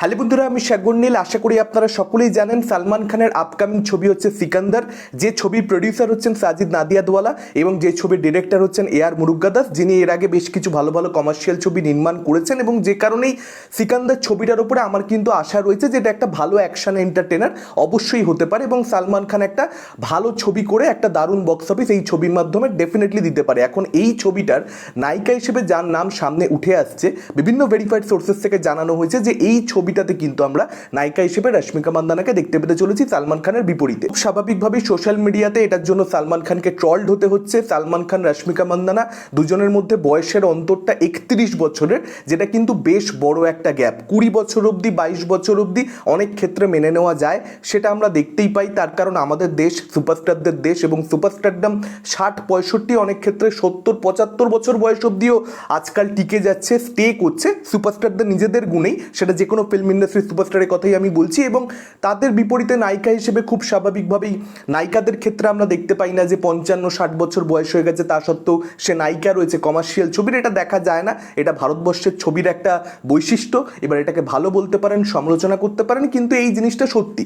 Hello বন্ধুরা, আমি শাগুন নীল। আশা করি আপনারা সকলেই জানেন সালমান খানের আপকামিং ছবি হচ্ছে সিকান্দার। যে ছবির প্রডিউসার হচ্ছেন সাজিদ নাদিয়াদওয়ালা এবং যে ছবির ডিরেক্টর হচ্ছেন এ আর মুরুগাদাস যিনি এর আগে বেশ কিছু ভালো ভালো কমার্শিয়াল ছবি নির্মাণ করেছেন এবং যে কারণেই সিকান্দার ছবিটার উপরে আমার কিন্তু আশা রয়েছে যে এটা একটা ভালো অ্যাকশন এন্টারটেনার অবশ্যই হতে পারে এবং সালমান খান একটা ভালো ছবি করে একটা দারুণ বক্স অফিস এই ছবির মাধ্যমে ডেফিনেটলি দিতে পারে। এখন এই ছবিটার নায়িকা হিসেবে যার নাম সামনে উঠে আসছে, বিভিন্ন ভেরিফাইড সোর্সেস থেকে জানানো হয়েছে যে এই ছবিটাতে কিন্তু আমরা নায়িকা হিসেবে রশ্মিকা মান্দানাকে দেখতে পেতে চলেছি সালমান খানের বিপরীতে। স্বাভাবিকভাবেই সোশ্যাল মিডিয়াতে এটার জন্য সালমান খানকে ট্রলড হতে হচ্ছে। সালমান খান, রশ্মিকা মান্দানা দুজনের মধ্যে বয়সের অন্তরটা একত্রিশ বছরের, যেটা কিন্তু বেশ বড় একটা গ্যাপ। কুড়ি বছর অবধি, বাইশ বছর অবধি অনেক ক্ষেত্রে মেনে নেওয়া যায়। সেটা আমরা দেখতেই পাই। তার কারণ আমাদের দেশ, সুপারস্টারদের দেশ এবং সুপারস্টারডাম ষাট, পঁয়ষট্টি, অনেক ক্ষেত্রে সত্তর, পঁচাত্তর বছর বয়স অবধিও আজকাল টিকে যাচ্ছে, স্টে করছে। সুপারস্টারদের নিজেদের গুণেই সেটা যে কোনো ফিল্ম ইন্ডাস্ট্রি সুপারস্টারের কথাই আমি বলছি এবং তাদের বিপরীতে নায়িকা হিসেবে খুব স্বাভাবিকভাবেই নায়িকাদের ক্ষেত্রে আমরা দেখতে পাই না যে পঞ্চান্ন, ষাট বছর বয়স হয়ে গেছে, তা সত্ত্বেও সে নায়িকা রয়েছে কমার্শিয়াল ছবির। এটা দেখা যায় না, এটা ভারতবর্ষের ছবির একটা বৈশিষ্ট্য। এবার এটাকে ভালো বলতে পারেন, সমালোচনা করতে পারেন, কিন্তু এই জিনিসটা সত্যি।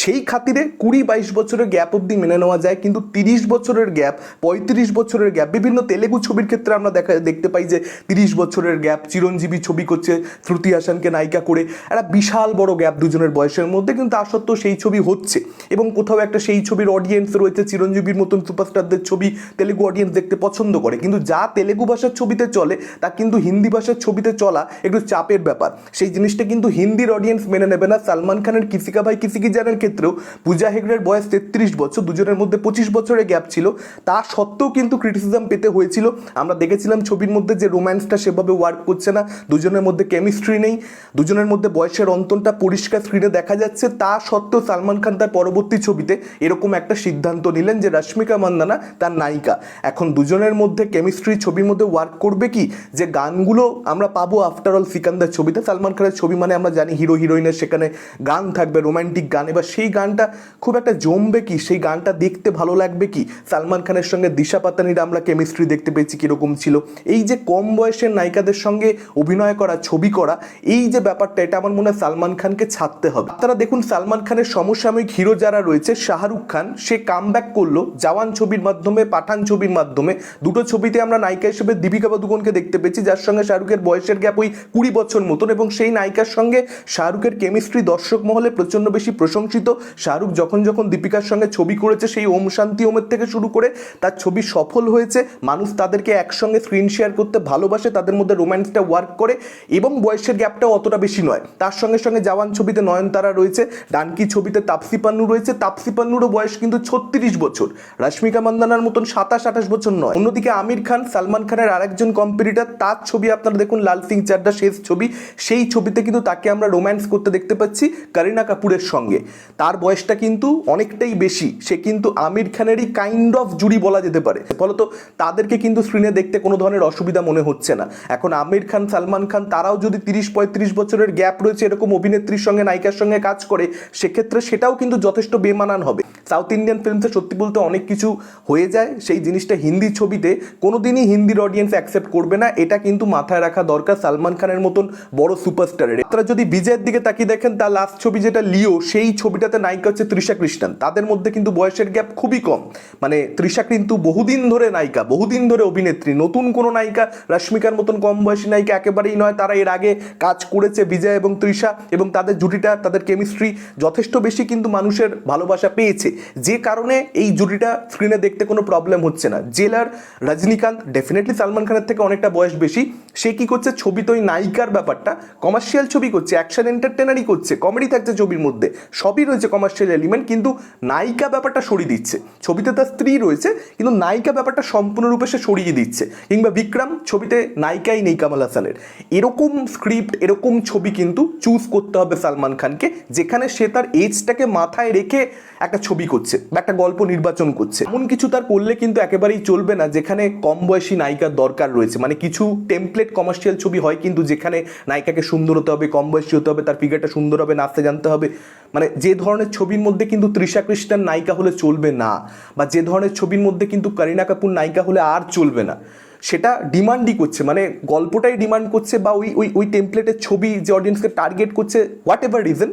সেই খাতিরে কুড়ি, বাইশ বছরের গ্যাপ অবধি মেনে নেওয়া যায়, কিন্তু তিরিশ বছরের গ্যাপ পঁয়ত্রিশ বছরের গ্যাপ বিভিন্ন তেলেগু ছবির ক্ষেত্রে আমরা দেখা, দেখতে পাই যে তিরিশ বছরের গ্যাপ চিরঞ্জীবী ছবি করছে শ্রুতি হাসানকে নায়িকা করে। একটা বিশাল বড় গ্যাপ দুজনের বয়সের মধ্যে, কিন্তু তা সত্ত্বেও সেই ছবি হচ্ছে। এবং কোথাও একটা সেই ছবির অডিয়েন্স রয়েছে, চিরঞ্জীবীর মতন সুপারস্টারদের ছবি তেলেগু অডিয়েন্স দেখতে পছন্দ করে। কিন্তু যা তেলেগু ভাষার ছবিতে চলে, তা কিন্তু হিন্দি ভাষার ছবিতে চলা একটু চাপের ব্যাপার। সেই জিনিসটা কিন্তু হিন্দির অডিয়েন্স মেনে নেবে না। সালমান খানের কিসিকা ভাই কিসিকি জানের ক্ষেত্রেও পূজা হেগড়ের বয়স তেত্রিশ বছর, দুজনের মধ্যে পঁচিশ বছরের গ্যাপ ছিল। তা সত্ত্বেও কিন্তু ক্রিটিসিজম পেতে হয়েছিল। আমরা দেখেছিলাম ছবির মধ্যে যে রোম্যান্সটা সেভাবে ওয়ার্ক করছে না, দুজনের মধ্যে কেমিস্ট্রি নেই, দুজনের মধ্যে বয়সের অন্তনটা পরিষ্কার স্ক্রিনে দেখা যাচ্ছে। তা সত্ত্বেও সালমান খান তার পরবর্তী ছবিতে এরকম একটা সিদ্ধান্ত নিলেন যে রশ্মিকা মান্দানা তার নায়িকা। এখন দুজনের মধ্যে কেমিস্ট্রি ছবির মধ্যে ওয়ার্ক করবে কি? যে গানগুলো আমরা পাবো আফটার অল সিকান্দার ছবিতে, সালমান খানের ছবি মানে আমরা জানি হিরো হিরোইনের সেখানে গান থাকবে রোম্যান্টিক গান। এবার সেই গানটা খুব একটা জমবে কি? সেই গানটা দেখতে ভালো লাগবে কি? সালমান খানের সঙ্গে দিশা পাতানির আমরা কেমিস্ট্রি দেখতে পেয়েছি কীরকম ছিল। এই যে কম বয়সের নায়িকাদের সঙ্গে অভিনয় করা, ছবি করা, এই যে ব্যাপারটা, এটা আমার মনে হয় সালমান খানকে ছাড়তে হবে। আপনারা দেখুন সালমান খানের সমসাময়িক হিরো যারা রয়েছে, শাহরুখ খান, সে কাম ব্যাক করল জওয়ান ছবির মাধ্যমে, পাঠান ছবির মাধ্যমে। দুটো ছবিতে আমরা নায়িকা হিসেবে দীপিকা পাদুকোনকে দেখতে পেয়েছি, যার সঙ্গে শাহরুখের বয়সের গ্যাপ ওই কুড়ি বছর মতন এবং সেই নায়িকার সঙ্গে শাহরুখের কেমিস্ট্রি দর্শক মহলে প্রচণ্ড বেশি প্রশংসিত। শাহরুখ যখন যখন দীপিকার সঙ্গে ছবি করেছে, সেই ওম শান্তি ওমের থেকে শুরু করে তার ছবি সফল হয়েছে। মানুষ তাদেরকে একসঙ্গে স্ক্রিন শেয়ার করতে ভালোবাসে, তাদের মধ্যে রোম্যান্সটা ওয়ার্ক করে এবং বয়সের গ্যাপটাও অতটা বেশি নয়। তার সঙ্গে সঙ্গে জওয়ান ছবিতে নয়নতারা রয়েছে, ডানকি ছবিতে তাপসি পান্নু রয়েছে। তাপসি পান্নুরও বয়স কিন্তু ছত্রিশ বছর। রশ্মিকা মান্দানার মতন সাতাশ, আঠাশ বছর নয়। অন্যদিকে আমির খান, সালমান খানের আরেকজন কম্পিটিটার তার ছবি আপনারা দেখুন, লাল সিং চাড্ডা শেষ ছবি। সেই ছবিতে কিন্তু তাকে আমরা রোম্যান্স করতে দেখতে পাচ্ছি করিনা কাপুরের সঙ্গে। তার বয়সটা কিন্তু অনেকটাই বেশি। সে কিন্তু আমির খানেরই কাইন্ড অফ জুড়ি বলা যেতে পারে। ফলত তাদেরকে কিন্তু স্ক্রিনে দেখতে কোনো ধরনের অসুবিধা মনে হচ্ছে না। এখন আমির খান, সালমান খান, তারাও যদি তিরিশ, পঁয়ত্রিশ বছরের গ্যাপ রয়েছে এরকম অভিনেত্রীর সঙ্গে, নায়িকার সঙ্গে কাজ করে, সেক্ষেত্রে সেটাও কিন্তু যথেষ্ট বেমানান হবে। সাউথ ইন্ডিয়ান ফিল্মসে সত্যি বলতে অনেক কিছু হয়ে যায়। সেই জিনিসটা হিন্দি ছবিতে কোনোদিনই হিন্দির অডিয়েন্স অ্যাকসেপ্ট করবে না। এটা কিন্তু মাথায় রাখা দরকার সালমান খানের মতন বড় সুপারস্টারের আপনারা যদি বিজয়ের দিকে তাকিয়ে দেখেন, তার লাস্ট ছবি যেটা লিও, সেই ছবিটাতে নায়িকা হচ্ছে তৃষা কৃষ্ণন। তাদের মধ্যে কিন্তু বয়সের গ্যাপ খুবই কম। মানে তৃষা কিন্তু বহুদিন ধরে নায়িকা, বহুদিন ধরে অভিনেত্রী। নতুন কোনো নায়িকা, রশ্মিকার মতন কম বয়সী নায়িকা একেবারেই নয়। তারা এর আগে কাজ করেছে বিজয় এবং তৃষা এবং তাদের জুটিটা, তাদের কেমিস্ট্রি যথেষ্ট বেশি কিন্তু মানুষের ভালোবাসা পেয়েছে। যে কারণে এই জুটিটা স্ক্রিনে দেখতে কোনো প্রবলেম হচ্ছে না। জেলার রজনীকান্ত ডেফিনেটলি সালমান খানের থেকে অনেকটা বয়স বেশি, সে কি করছে? ছবিতে ওই নায়িকার ব্যাপারটা। কমার্শিয়াল ছবি করছে অ্যাকশন এন্টারটেনারই করছে কমেডি থাকছে ছবির মধ্যে। সবই রয়েছে কমার্শিয়াল এলিমেন্ট কিন্তু নায়িকা ব্যাপারটা সরিয়ে দিচ্ছে। ছবিতে তার স্ত্রী রয়েছে, কিন্তু নায়িকা ব্যাপারটা সম্পূর্ণরূপে সে সরিয়ে দিচ্ছে। কিংবা বিক্রম, ছবিতে নায়িকাই নেই কামাল হাসানের। এরকম স্ক্রিপ্ট এরকম ছবি কিন্তু চুজ করতে হবে সালমান খানকে, যেখানে সে তার এজটাকে মাথায় রেখে একটা ছবি করছে বা একটা গল্প নির্বাচন করছে। এমন কিছু তার করলে কিন্তু একেবারেই চলবে না, যেখানে কম বয়সী নায়িকার দরকার রয়েছে। মানে কিছু টেমপ্লেট কমার্শিয়াল ছবি হয় কিন্তু যেখানে নায়িকাকে সুন্দর হতে হবে, কম বয়সী হতে হবে, তার ফিগারটা সুন্দর হবে, নাচতে জানতে হবে। মানে যে ধরনের ছবির মধ্যে কিন্তু তৃষা কৃষ্ণার নায়িকা হলে চলবে না, বা যে ধরনের ছবির মধ্যে কিন্তু করিনা কাপুর নায়িকা হলে আর চলবে না। সেটা ডিমান্ডই করছে মানে গল্পটাই ডিমান্ড করছে বা ওই ওই ওই টেমপ্লেটের ছবি যে অডিয়েন্সকে টার্গেট করছে হোয়াট এভার রিজন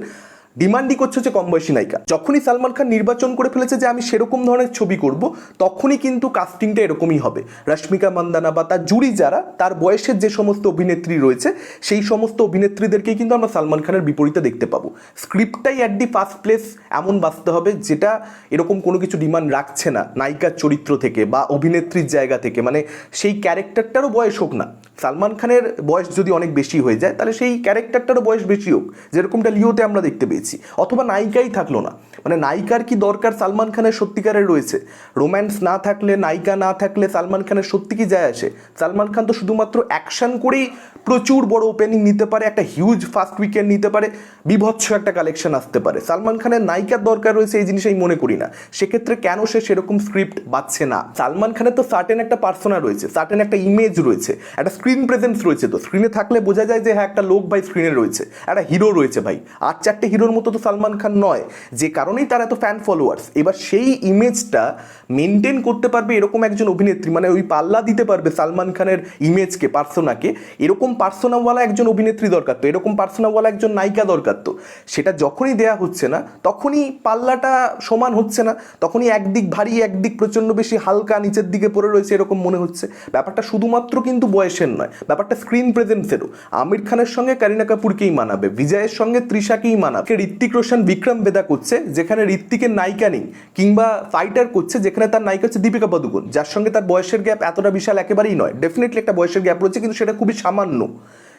ডিমান্ডই করছে হচ্ছে কম বয়সী নায়িকা। যখনই সালমান খান নির্বাচন করে ফেলেছে যে আমি সেরকম ধরনের ছবি করব, তখনই কিন্তু কাস্টিংটা এরকমই হবে। রশ্মিকা মান্দানা বা তার জুরি যারা, তার বয়সের যে সমস্ত অভিনেত্রী রয়েছে, সেই সমস্ত অভিনেত্রীদেরকেই কিন্তু আমরা সালমান খানের বিপরীতে দেখতে পাবো। স্ক্রিপ্টটাই অ্যাট দি ফার্স্ট প্লেস এমন বাঁচতে হবে যেটা এরকম কোনো কিছু ডিমান্ড রাখছে না নায়িকার চরিত্র থেকে বা অভিনেত্রীর জায়গা থেকে। মানে সেই ক্যারেক্টারটারও বয়স হোক না। সালমান খানের বয়স যদি অনেক বেশি হয়ে যায়, তাহলে সেই ক্যারেক্টারটারও বয়স বেশি হোক। যেরকমটা লিওতে আমরা দেখতে পেয়েছি। অথবা নায়িকাই থাকল না। মানে নায়িকার কি দরকার সালমান খানের সত্যিকারের রয়েছে? রোম্যান্স না থাকলে, নায়িকা না থাকলে সালমান খানের সত্যি কি যায় আসে? সালমান খান তো শুধুমাত্র অ্যাকশন করেই প্রচুর বড় ওপেনিং নিতে পারে, একটা হিউজ ফার্স্ট উইকেন্ড নিতে পারে, বিভৎস একটা কালেকশন আসতে পারে। সালমান খানের নায়িকার দরকার রয়েছে এই জিনিস আমি মনে করি না। সেক্ষেত্রে কেন সে সেরকম স্ক্রিপ্ট পাচ্ছে না? সালমান খানের তো সার্টেন একটা পার্সোনা রয়েছে সার্টেন একটা ইমেজ রয়েছে, একটা স্ক্রিন প্রেজেন্স রয়েছে তো। স্ক্রিনে থাকলে বোঝা যায় যে হ্যাঁ একটা লোক ভাই স্ক্রিনে রয়েছে, একটা হিরো রয়েছে ভাই। আর চারটে হিরোর মতো তো সালমান খান নয়। যে কারণেই তার এত ফ্যান ফলোয়ার্স এবার সেই ইমেজটা মেনটেন করতে পারবে এরকম একজন অভিনেত্রী। মানে ওই পাল্লা দিতে পারবে সালমান খানের ইমেজকে পার্সোনাকে এরকম পার্সোনাওয়ালা একজন অভিনেত্রী দরকার তো, এরকম পার্সোনাওয়ালা একজন নায়িকা দরকার তো। সেটা যখনই দেয়া হচ্ছে না, তখনই পাল্লাটা সমান হচ্ছে না। তখনই একদিক ভারী, একদিক প্রচণ্ড বেশি, হালকা, নিচের দিকে পড়ে রয়েছে এরকম মনে হচ্ছে। ব্যাপারটা শুধুমাত্র কিন্তু বয়সের নয়, ব্যাপারটা স্ক্রিন প্রেজেন্সেরও আমির খানের সঙ্গে কারিনা কাপুরকেই মানাবে, বিজয়ের সঙ্গে তৃষাকেই মানাবে। ঋত্বিক রোশন, বিক্রম বেদা করছে, যেখানে ঋত্বিকের নায়িকা নেই, কিংবা ফাইটার করছে, যেখানে তার নায়িকা হচ্ছে দীপিকা পাদুকোন, যার সঙ্গে তার বয়সের গ্যাপ এতটা বিশাল একেবারেই নয়। ডেফিনেটলি একটা বয়সের গ্যাপ রয়েছে, কিন্তু সেটা খুবই সামান্য।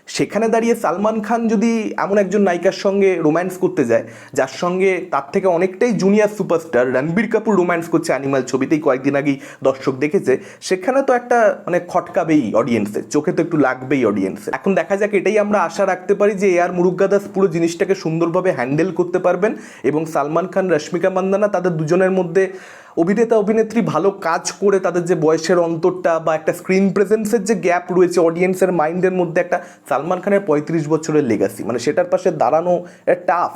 সেখানে দাঁড়িয়ে সালমান খান যদি এমন একজন নায়িকার সঙ্গে রোম্যান্স করতে যায়, যার সঙ্গে তার থেকে অনেকটাই junior superstar Ranbir Kapoor romance করছে অ্যানিমাল ছবিতেই, কয়েকদিন আগেই দর্শক দেখেছে, সেখানে তো একটা মানে খটকাবেই অডিয়েন্সের চোখে তো একটু লাগবেই অডিয়েন্সের এখন দেখা যাক, এটাই আমরা আশা রাখতে পারি যে এ আর মুরুগাদাস পুরো জিনিসটাকে সুন্দরভাবে হ্যান্ডেল করতে পারবেন এবং সালমান খান, রশ্মিকা মান্দানা তাদের দুজনের মধ্যে অভিনেতা, অভিনেত্রী ভালো কাজ করে তাদের যে বয়সের অন্তরটা বা একটা স্ক্রিন প্রেজেন্সের যে গ্যাপ রয়েছে অডিয়েন্সের মাইন্ডের মধ্যে একটা সালমান খানের পঁয়ত্রিশ বছরের লেগাসি মানে সেটার পাশে দাঁড়ানো টাফ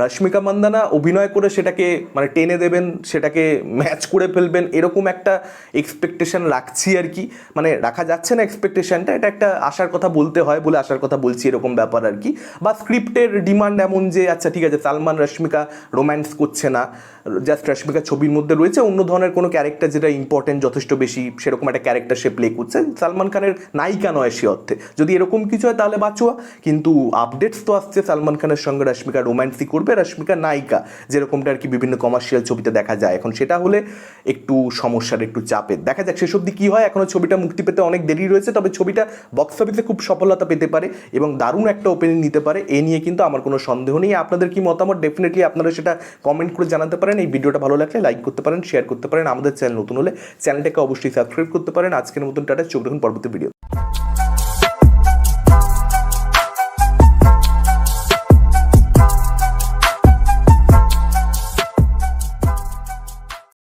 রশ্মিকা মান্দানা অভিনয় করে সেটাকে মানে টেনে দেবেন, সেটাকে ম্যাচ করে ফেলবেন, এরকম একটা এক্সপেকটেশন রাখছি আর কি। মানে রাখা যাচ্ছে না এক্সপেকটেশনটা এটা একটা আশার কথা বলতে হয় বলে আশার কথা বলছি এরকম ব্যাপার আর কি। বা স্ক্রিপ্টের ডিমান্ড এমন যে আচ্ছা ঠিক আছে, সালমান, রশ্মিকা রোম্যান্স করছে না জাস্ট রশ্মিকা ছবির মধ্যে রয়েছে, অন্য ধরনের কোনো ক্যারেক্টার যেটা ইম্পর্টেন্ট যথেষ্ট বেশি, সেরকম একটা ক্যারেক্টার সে প্লে করছে। সালমান খানের নায়িকা নয় সে অর্থে। যদি এরকম কিছু হয় তাহলে বাঁচোয়া। কিন্তু আপডেটস তো আসছে, সালমান খানের সঙ্গে রশ্মিকা রোম্যান্সই করবে। রশ্মিকা নায়িকা, যেরকমটা আর কি বিভিন্ন কমার্শিয়াল ছবিতে দেখা যায়। এখন সেটা হলে একটু সমস্যার একটু চাপের দেখা যাক শেষ অব্দি কী হয়। এখনও ছবিটা মুক্তি পেতে অনেক দেরি রয়েছে, তবে ছবিটা বক্স অফিসে খুব সফলতা পেতে পারে এবং দারুণ একটা ওপেনিং নিতে পারে। এ নিয়ে কিন্তু আমার কোনো সন্দেহ নেই। আপনাদের কি মতামত? ডেফিনেটলি আপনারা সেটা কমেন্ট করে জানাতে পারেন। এই ভিডিওটা ভালো লাগলে লাইক করতে পারেন শেয়ার করতে পারেন। আমাদের চ্যানেল নতুন হলে চ্যানেলটাকে অবশ্যই সাবস্ক্রাইব করতে পারেন। আজকের মতন টাটা। চোখ দেখুন পরবর্তী ভিডিও